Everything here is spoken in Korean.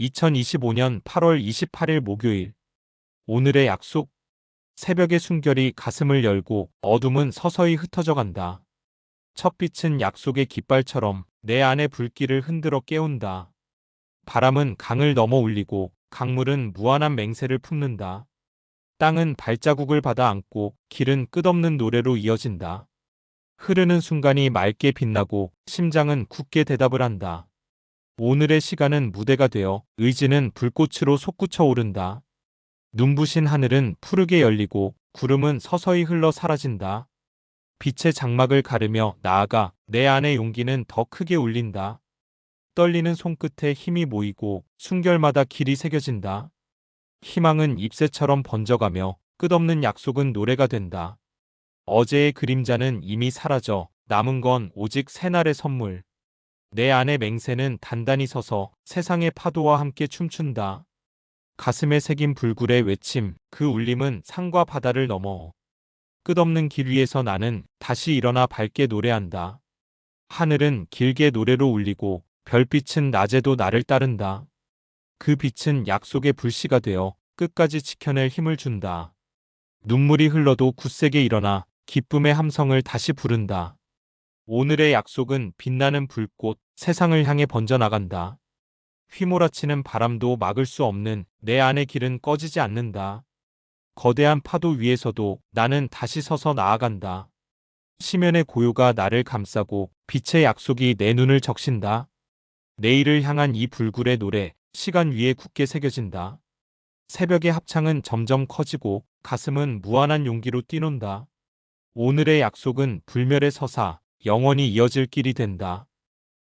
2025년 8월 28일 목요일. 오늘의 약속. 새벽의 숨결이 가슴을 열고 어둠은 서서히 흩어져 간다. 첫 빛은 약속의 깃발처럼 내 안의 불길을 흔들어 깨운다. 바람은 강을 넘어 울리고 강물은 무한한 맹세를 품는다. 땅은 발자국을 받아 안고 길은 끝없는 노래로 이어진다. 흐르는 순간이 맑게 빛나고 심장은 굳게 대답을 한다. 오늘의 시간은 무대가 되어 의지는 불꽃으로 솟구쳐 오른다. 눈부신 하늘은 푸르게 열리고 구름은 서서히 흘러 사라진다. 빛의 장막을 가르며 나아가 내 안의 용기는 더 크게 울린다. 떨리는 손끝에 힘이 모이고 순결마다 길이 새겨진다. 희망은 잎새처럼 번져가며 끝없는 약속은 노래가 된다. 어제의 그림자는 이미 사라져 남은 건 오직 새날의 선물. 내 안의 맹세는 단단히 서서 세상의 파도와 함께 춤춘다. 가슴에 새긴 불굴의 외침, 그 울림은 산과 바다를 넘어. 끝없는 길 위에서 나는 다시 일어나 밝게 노래한다. 하늘은 길게 노래로 울리고 별빛은 낮에도 나를 따른다. 그 빛은 약속의 불씨가 되어 끝까지 지켜낼 힘을 준다. 눈물이 흘러도 굳세게 일어나 기쁨의 함성을 다시 부른다. 오늘의 약속은 빛나는 불꽃, 세상을 향해 번져나간다. 휘몰아치는 바람도 막을 수 없는 내 안의 길은 꺼지지 않는다. 거대한 파도 위에서도 나는 다시 서서 나아간다. 시면의 고요가 나를 감싸고 빛의 약속이 내 눈을 적신다. 내일을 향한 이 불굴의 노래, 시간 위에 굳게 새겨진다. 새벽의 합창은 점점 커지고 가슴은 무한한 용기로 뛰논다. 오늘의 약속은 불멸의 서사, 영원히 이어질 길이 된다.